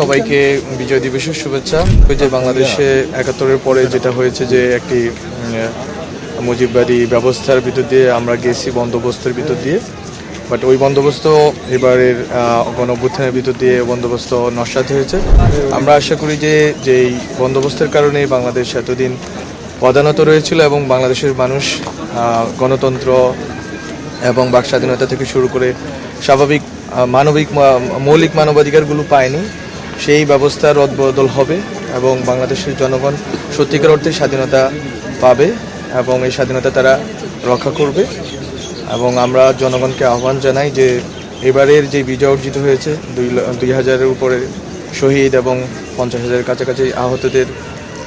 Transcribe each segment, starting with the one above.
সবাইকে বিজয় দিবসের শুভেচ্ছা। ওই যে বাংলাদেশে একাত্তরের পরে যেটা হয়েছে যে একটি মুজিববাদী ব্যবস্থার ভিতর দিয়ে আমরা গেছি বন্দোবস্তের ভিতর দিয়ে। বাট ওই বন্দোবস্ত এবারের গণ অভ্যুত্থানের ভিতর দিয়ে বন্দোবস্ত নস্বাত হয়েছে। আমরা আশা করি যে যেই বন্দোবস্তের কারণে বাংলাদেশ এতদিন প্রধানত রয়েছিল এবং বাংলাদেশের মানুষ গণতন্ত্র এবং বাক স্বাধীনতা থেকে শুরু করে স্বাভাবিক মানবিক মৌলিক মানবাধিকারগুলো পায়নি। সেই ব্যবস্থার রদবদল হবে এবং বাংলাদেশের জনগণ সত্যিকার অর্থে স্বাধীনতা পাবে এবং এই স্বাধীনতা তারা রক্ষা করবে। এবং আমরা জনগণকে আহ্বান জানাই যে এবারের যে বিজয় অর্জিত হয়েছে, দুই দুই হাজারের উপরে শহীদ এবং পঞ্চাশ হাজারের কাছাকাছি আহতদের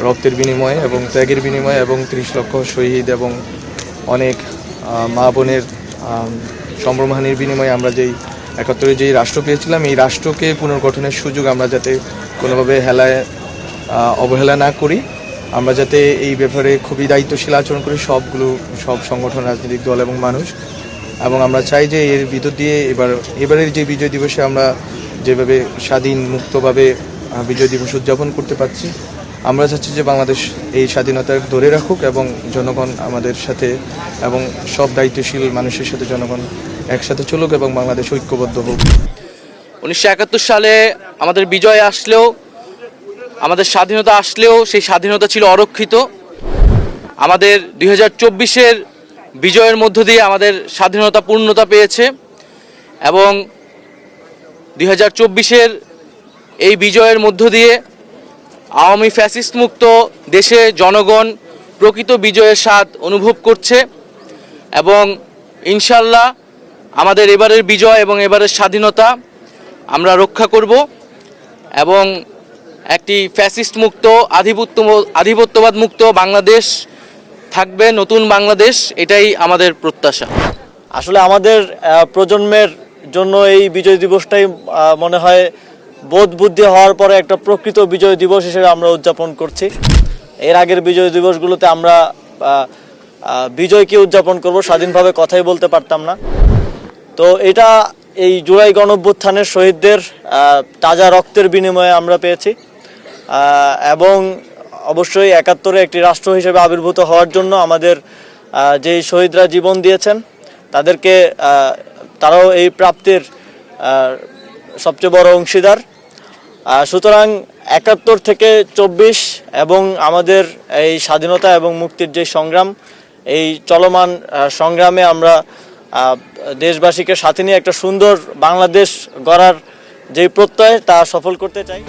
রক্তের বিনিময়ে এবং ত্যাগের বিনিময়ে এবং ত্রিশ লক্ষ শহীদ এবং অনেক মা বোনের সম্ভ্রমহানির বিনিময়ে আমরা যেই একাত্তরে যেই রাষ্ট্র পেয়েছিলাম, এই রাষ্ট্রকে পুনর্গঠনের সুযোগ আমরা যাতে কোনোভাবে হেলায় অবহেলা না করি, আমরা যাতে এই ব্যাপারে খুবই দায়িত্বশীল আচরণ করি, সবগুলো, সব সংগঠন, রাজনৈতিক দল এবং মানুষ। এবং আমরা চাই যে এর ভিতর দিয়ে এবার, এবারের যে বিজয় দিবসে আমরা যেভাবে স্বাধীন, মুক্তভাবে বিজয় দিবস উদযাপন করতে পারছি আমরা চাচ্ছি যে বাংলাদেশ এই স্বাধীনতা ধরে রাখুক এবং জনগণ আমাদের সাথে এবং সব দায়িত্বশীল মানুষের সাথে জনগণ একসাথে চলুক এবং বাংলাদেশ ঐক্যবদ্ধ হোক। উনিশশো একাত্তর সালে আমাদের বিজয় আসলেও, আমাদের স্বাধীনতা আসলেও সেই স্বাধীনতা ছিল অরক্ষিত। আমাদের দুই হাজার চব্বিশের বিজয়ের মধ্য দিয়ে আমাদের স্বাধীনতা পূর্ণতা পেয়েছে এবং দুই হাজার চব্বিশের এই বিজয়ের মধ্য দিয়ে আওয়ামী ফ্যাসিস্ট মুক্ত দেশে জনগণ প্রকৃত বিজয়ের স্বাদ অনুভব করছে এবং ইনশাল্লাহ আমাদের এবারের বিজয় এবং এবারের স্বাধীনতা আমরা রক্ষা করব এবং একটি ফ্যাসিস্ট মুক্ত আধিপত্য আধিপত্যবাদ মুক্ত বাংলাদেশ থাকবে, নতুন বাংলাদেশ, এটাই আমাদের প্রত্যাশা। আসলে আমাদের প্রজন্মের জন্য এই বিজয় দিবসটাই মনে হয় বোধ বুদ্ধি হওয়ার পরে একটা প্রকৃত বিজয় দিবস হিসেবে আমরা উদযাপন করছি। এর আগের বিজয় দিবসগুলোতে আমরা বিজয়কে উদযাপন করব, স্বাধীনভাবে কথাই বলতে পারতাম না। তো এটা এই জুলাই গণঅভ্যুত্থানের শহীদদের তাজা রক্তের বিনিময়ে আমরা পেয়েছি। এবং অবশ্যই একাত্তরে একটি রাষ্ট্র হিসেবে আবির্ভূত হওয়ার জন্য আমাদের যেই শহীদরা জীবন দিয়েছেন, তাদেরকে তারাও এই প্রাপ্তির সবচেয়ে বড় অংশীদার। সুতরাং একাত্তর থেকে চব্বিশ এবং আমাদের এই স্বাধীনতা এবং মুক্তির যে সংগ্রাম, এই চলমান সংগ্রামে আমরা দেশবাসীকে সাথে নিয়ে একটা সুন্দর বাংলাদেশ গড়ার যে প্রত্যয় তা সফল করতে চাই।